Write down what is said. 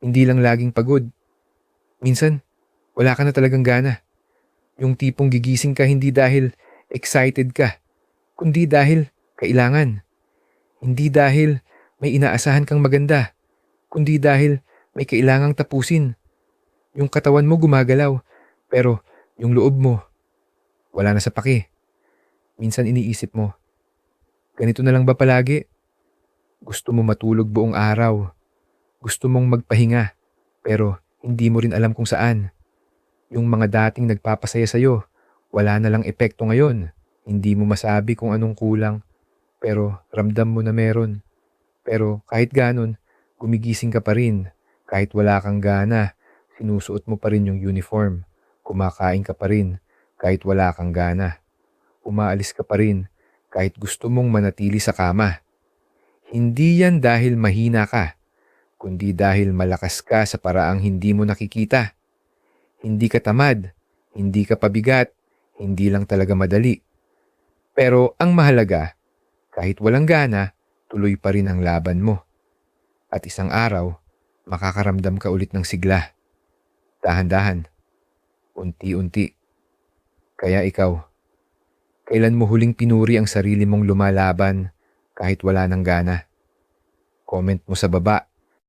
Hindi lang laging pagod. Minsan, wala ka na talagang gana. Yung tipong gigising ka hindi dahil excited ka, kundi dahil kailangan. Hindi dahil may inaasahan kang maganda, kundi dahil may kailangang tapusin. Yung katawan mo gumagalaw, pero yung loob mo, wala na sa paki. Minsan iniisip mo, ganito na lang ba palagi? Gusto mo matulog buong araw. Gusto mong magpahinga, pero hindi mo rin alam kung saan. Yung mga dating nagpapasaya sa'yo, wala na lang epekto ngayon. Hindi mo masabi kung anong kulang, pero ramdam mo na meron. Pero kahit ganon, gumigising ka pa rin. Kahit wala kang gana, sinusuot mo pa rin yung uniform. Kumakain ka pa rin, kahit wala kang gana. Umaalis ka pa rin, kahit gusto mong manatili sa kama. Hindi yan dahil mahina ka, kundi dahil malakas ka sa paraang hindi mo nakikita. Hindi ka tamad, hindi ka pabigat, hindi lang talaga madali. Pero ang mahalaga, kahit walang gana, tuloy pa rin ang laban mo. At isang araw, makakaramdam ka ulit ng sigla. Dahan-dahan, unti-unti. Kaya ikaw, kailan mo huling pinuri ang sarili mong lumalaban kahit wala ng gana? Comment mo sa baba